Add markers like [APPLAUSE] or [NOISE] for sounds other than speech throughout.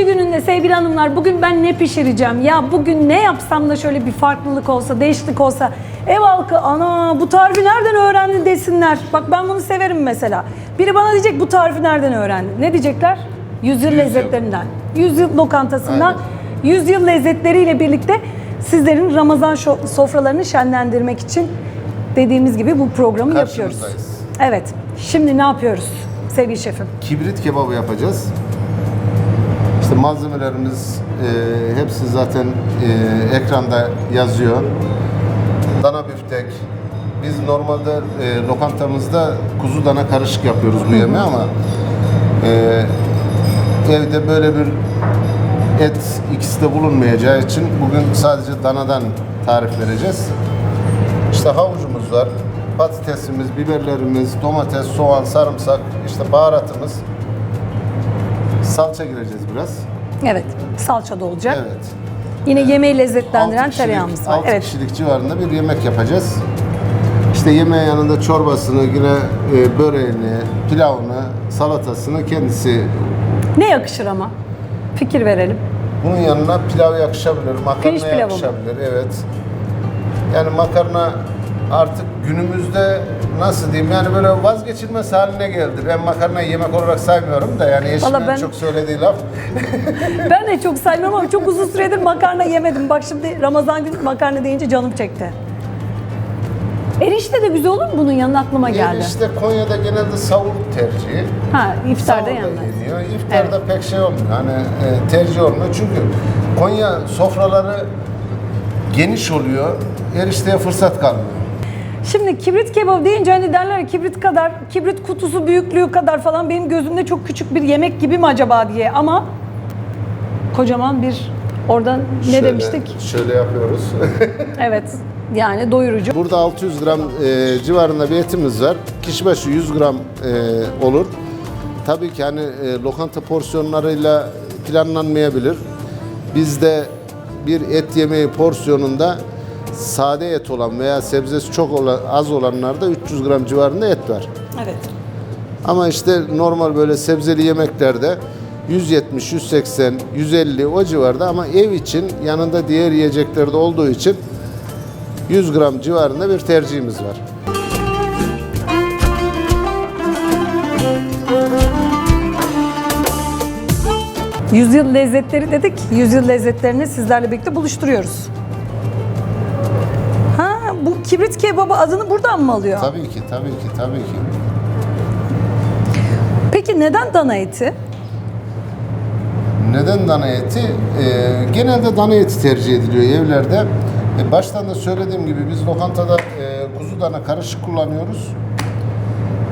ikinci gününde sevgili hanımlar bugün ben ne pişireceğim? Ya bugün ne yapsam da şöyle bir farklılık olsa, değişiklik olsa. Ev halkı ana bu tarifi nereden öğrendin desinler. Bak ben bunu severim mesela. Biri bana diyecek bu tarifi nereden öğrendin? Ne diyecekler? Yüzyıl lezzetlerinden. Yüzyıl lokantasından. Aynen. Yüzyıl lezzetleriyle birlikte sizlerin Ramazan sofralarını şenlendirmek için dediğimiz gibi bu programı yapıyoruz. Evet. Şimdi ne yapıyoruz sevgili şefim? Kibrit kebabı yapacağız. Malzemelerimiz e, hepsi zaten e, ekranda yazıyor. Dana biftek. Biz normalde e, lokantamızda kuzu dana karışık yapıyoruz bu yemeği ama e, evde böyle bir et ikisi de bulunmayacağı için bugün sadece danadan tarif vereceğiz. İşte havucumuz var, patatesimiz, biberlerimiz, domates, soğan, sarımsak, işte baharatımız. Salça gireceğiz biraz. Evet. Salça da olacak. Evet. Yine yemeği lezzetlendiren Altı kişilik- tereyağımız var. altı Evet. kişilik civarında bir yemek yapacağız. İşte yemeğin yanında çorbasını, yine e, böreğini, pilavını, salatasını kendisi Ne yakışır ama? Fikir verelim. Bunun yanına pilav yakışabilir, makarna Pirinç pilavı mı? yakışabilir. Evet. Yani makarna artık günümüzde nasıl diyeyim yani böyle vazgeçilmez haline geldi. Ben makarnayı yemek olarak saymıyorum da yani eşimin ben- çok söylediği laf. [LAUGHS] Ben de çok saymıyorum ama çok uzun süredir makarna yemedim. Bak şimdi Ramazan günü makarna deyince canım çekti. Erişte de güzel olur mu bunun yanına aklıma geldi. İşte Konya'da genelde savur tercihi. Ha iftarda Savurda yanına. yeniyor. İftarda pek şey olmuyor. Hani e, tercih olmuyor. Çünkü Konya sofraları geniş oluyor. Erişteye fırsat kalmıyor. Şimdi kibrit kebabı deyince hani derler kibrit kadar, kibrit kutusu büyüklüğü kadar falan benim gözümde çok küçük bir yemek gibi mi acaba diye ama kocaman bir oradan ne Şöyle- demiştik? Şöyle yapıyoruz. [LAUGHS] Evet yani doyurucu. Burada 600 gram e, civarında bir etimiz var. Kişi başı 100 gram e, olur. Tabii ki hani e, lokanta porsiyonlarıyla planlanmayabilir. Bizde bir et yemeği porsiyonunda sade et olan veya sebzesi çok olan, az olanlarda 300 gram civarında et var. Evet. Ama işte normal böyle sebzeli yemeklerde 170, 180, 150 o civarda ama ev için yanında diğer yiyeceklerde olduğu için 100 gram civarında bir tercihimiz var. Yüzyıl lezzetleri dedik. Yüzyıl lezzetlerini sizlerle birlikte buluşturuyoruz. Kibrit kebabı adını buradan mı alıyor? Tabii ki, tabii ki, tabii ki. Peki neden dana eti? Neden dana eti? Ee, genelde dana eti tercih ediliyor evlerde. E, baştan da söylediğim gibi biz lokantada e, kuzu dana karışık kullanıyoruz.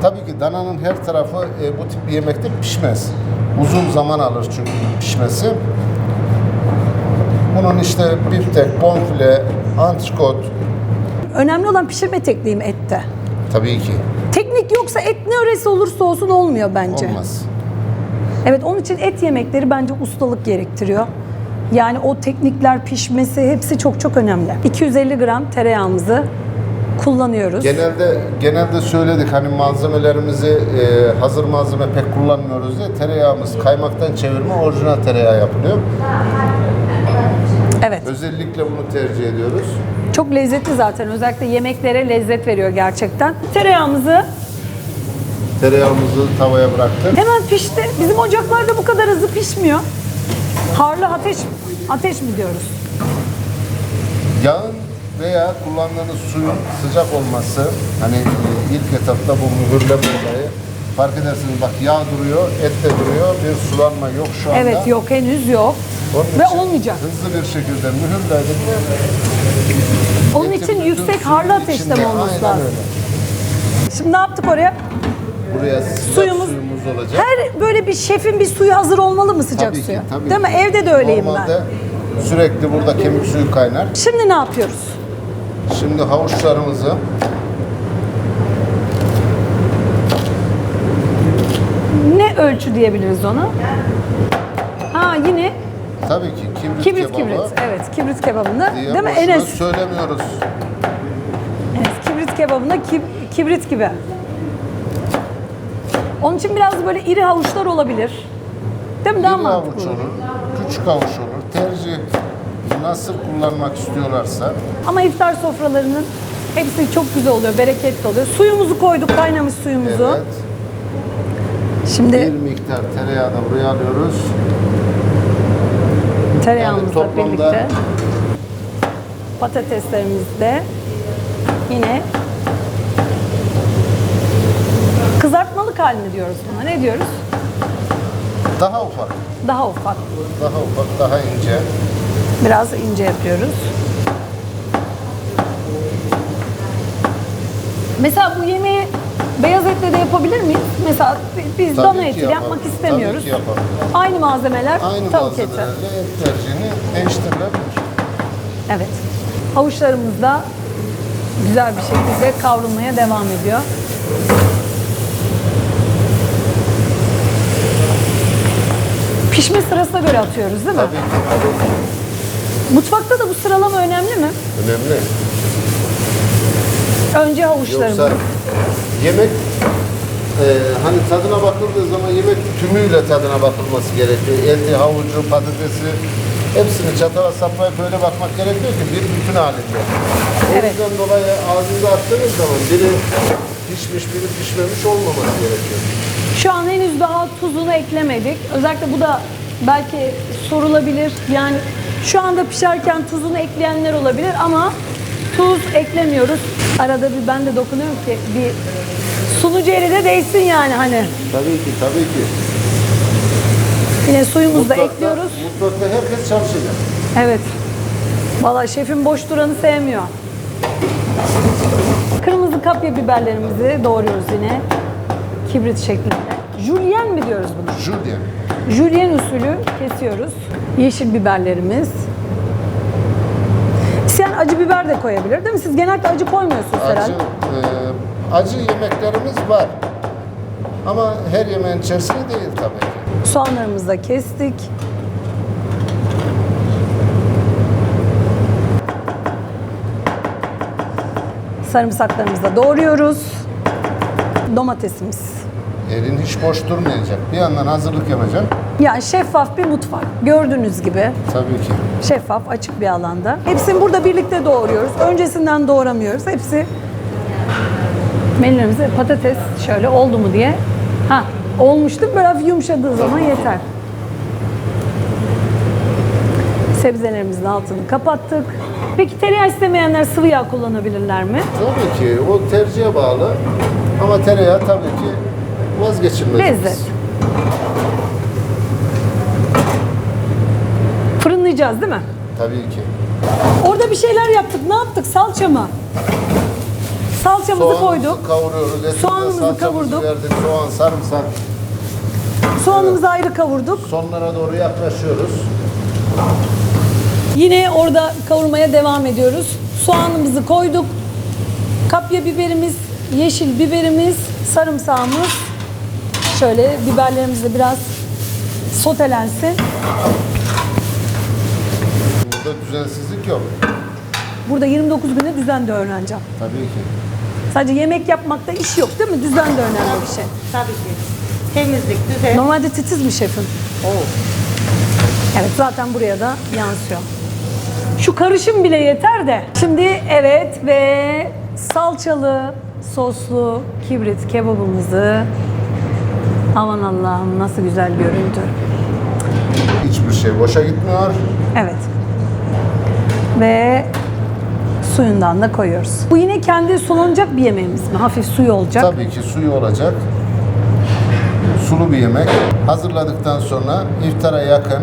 Tabii ki dananın her tarafı e, bu tip bir yemekte pişmez. Uzun zaman alır çünkü pişmesi. Bunun işte biftek, bonfile, antrikot Önemli olan pişirme tekniğim ette. tabii ki Teknik yoksa et ne öylesi olursa olsun olmuyor bence. olmaz. Evet onun için et yemekleri bence ustalık gerektiriyor. Yani o teknikler pişmesi hepsi çok çok önemli. 250 gram tereyağımızı kullanıyoruz. Genelde genelde söyledik hani malzemelerimizi e, hazır malzeme pek kullanmıyoruz diye tereyağımız kaymaktan çevirme orijinal tereyağı yapılıyor. Evet. Özellikle bunu tercih ediyoruz. Çok lezzetli zaten. Özellikle yemeklere lezzet veriyor gerçekten. Tereyağımızı Tereyağımızı tavaya bıraktık. hemen pişti. Bizim ocaklarda bu kadar hızlı pişmiyor. Harlı ateş ateş mi diyoruz? Yağın veya kullandığınız suyun sıcak olması hani e, ilk etapta bu mühürleme olayı fark edersiniz bak yağ duruyor, et de duruyor, bir sulanma yok şu anda. Evet yok henüz yok. Onun Ve için olmayacak. Hızlı bir şekilde mühürledik. Onun Etin için bütün yüksek suyun harlı ateşte içinde. mi olması Aynen lazım? öyle. Şimdi ne yaptık oraya? Buraya sıcak Suyumuz- suyumuz olacak. Her böyle bir şefin bir suyu hazır olmalı mı sıcak Tabii ki, suyu? tabii Değil ki. mi? Evde de öyleyim Normalde sürekli burada kemik suyu kaynar. ben. Şimdi ne yapıyoruz? Şimdi havuçlarımızı ölçü diyebiliriz ona? Ha yine tabii ki kibrit, kibrit kebabı kibrit. Evet kibrit kebabını. diye Değil mi boşuna Enes? söylemiyoruz. Enes kibrit kebabına kib- kibrit gibi. Onun için biraz böyle iri havuçlar olabilir. Değil mi? Daha Bir mantıklı. avuç olur, küçük avuç olur. Tercih nasıl kullanmak istiyorlarsa Ama iftar sofralarının hepsi çok güzel oluyor, bereketli oluyor. Suyumuzu koyduk, kaynamış suyumuzu. evet, Şimdi bir miktar tereyağı da buraya alıyoruz. tereyağımızla Yani toplamda- birlikte patateslerimiz de yine kızartmalık halini diyoruz buna. Ne diyoruz? Daha ufak, Daha ufak. daha ufak, daha ince. Biraz ince yapıyoruz. Mesela bu yemeği beyaz etle de yapabilir miyiz? Mesela biz Tabii dana eti yapmak istemiyoruz. Tabii ki. Aynı malzemeler Aynı tavuk eti. malzemelerle et tercihini değiştirilebilir. Evet. Havuçlarımız da güzel bir şekilde kavrulmaya devam ediyor. Pişme sırasına göre atıyoruz değil mi? Tabii ki, tabii ki. Mutfakta da bu sıralama önemli mi? Önemli. Önce havuçlarımız. Yoksa yemek e, hani tadına bakıldığı zaman yemek tümüyle tadına bakılması gerekiyor. Eti, havucu, patatesi hepsini çatala saplayıp böyle bakmak gerekiyor ki bir bütün halinde. O Evet. yüzden dolayı ağzınıza attığınız zaman biri pişmiş biri pişmemiş olmaması gerekiyor. Şu an henüz daha tuzunu eklemedik. Özellikle bu da belki sorulabilir. Yani şu anda pişerken tuzunu ekleyenler olabilir ama tuz eklemiyoruz. Arada bir ben de dokunuyorum ki bir sunucu eli de değsin yani hani. Tabii ki, tabii ki. Yine suyumuzu da Mutfakta- ekliyoruz. Mutfakta herkes çalışacak. Evet. Valla şefim boş duranı sevmiyor. Kırmızı kapya biberlerimizi doğruyoruz yine. Kibrit şeklinde. Julien mi diyoruz buna? Julian. Julien usulü kesiyoruz. Yeşil biberlerimiz. Biber de koyabilir değil mi? Siz genelde acı koymuyorsunuz Acı, herhalde. e, acı yemeklerimiz var. Ama her yemeğin içerisinde değil tabii ki. Soğanlarımızı da kestik. Sarımsaklarımızı da doğruyoruz. Domatesimiz. Elin hiç boş durmayacak. Bir yandan hazırlık yapacak. Yani şeffaf bir mutfak. Gördüğünüz gibi Tabii ki. şeffaf, açık bir alanda. Hepsini burada birlikte doğruyoruz. Öncesinden doğramıyoruz. Hepsi menülerimize patates şöyle oldu mu diye. Ha, olmuştu. Böyle hafif yumuşadığı zaman yeter. Sebzelerimizin altını kapattık. Peki tereyağı istemeyenler sıvı yağ kullanabilirler mi? Tabii ki o tercihe bağlı. Ama tereyağı tabii ki vazgeçilmez. Lezzet. Fırınlayacağız değil mi? Tabii ki. Orada bir şeyler yaptık. Ne yaptık? Salça mı? Salçamızı Soğanımızı koyduk. kavuruyoruz. Etimize Soğanımızı salçamızı kavurduk. Verdik. Soğan, sarımsak. Soğanımızı ayrı kavurduk. Sonlara doğru yaklaşıyoruz. Yine orada kavurmaya devam ediyoruz. Soğanımızı koyduk. Kapya biberimiz, yeşil biberimiz, sarımsağımız. Şöyle biberlerimiz de biraz sotelensin. Burada düzensizlik yok. Burada 29 güne düzen de öğreneceğim. Tabii ki. Sadece yemek yapmakta iş yok değil mi? Düzen de önemli bir şey. Tabii ki. Temizlik, düzen. Normalde titiz mi şefim? Evet zaten buraya da yansıyor. Şu karışım bile yeter de. Şimdi evet ve salçalı soslu kibrit kebabımızı aman Allah'ım nasıl güzel görüntü. Hiçbir şey boşa gitmiyor. Evet. Ve suyundan da koyuyoruz. Bu yine kendi sulanacak bir yemeğimiz mi? Hafif suyu olacak. Tabii ki suyu olacak. Sulu bir yemek. Hazırladıktan sonra iftara yakın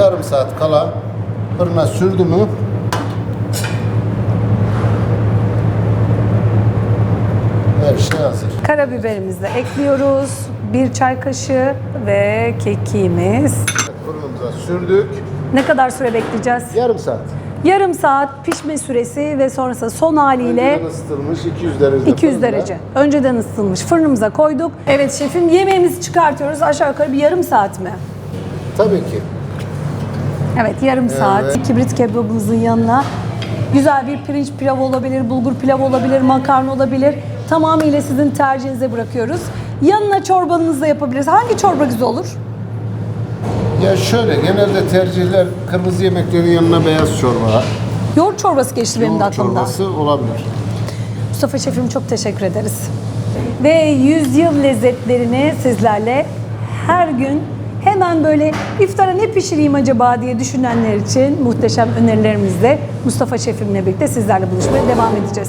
yarım saat kala fırına sürdü mü her şey hazır. Karabiberimizi de ekliyoruz. Bir çay kaşığı ve kekiğimiz. Fırınımıza sürdük. Ne kadar süre bekleyeceğiz? Yarım saat. Yarım saat pişme süresi ve sonrasında son haliyle Önceden ısıtılmış 200 derecede 200 fırında. derece. Önceden ısıtılmış fırınımıza koyduk. Evet şefim yemeğimizi çıkartıyoruz. Aşağı yukarı bir yarım saat mi? Tabii ki. Evet yarım saat kibrit kebabımızın yanına güzel bir pirinç pilav olabilir, bulgur pilav olabilir, makarna olabilir. Tamamıyla sizin tercihinize bırakıyoruz. Yanına çorbanızı da yapabiliriz. Hangi çorba güzel olur? Ya şöyle genelde tercihler kırmızı yemeklerin yanına beyaz çorba, Yoğurt çorbası geçti benim de yoğurt çorbası olabilir. Mustafa Şefim çok teşekkür ederiz. Ve yüzyıl lezzetlerini sizlerle her gün hemen böyle iftara ne pişireyim acaba diye düşünenler için muhteşem önerilerimizle Mustafa Şefimle birlikte sizlerle buluşmaya devam edeceğiz.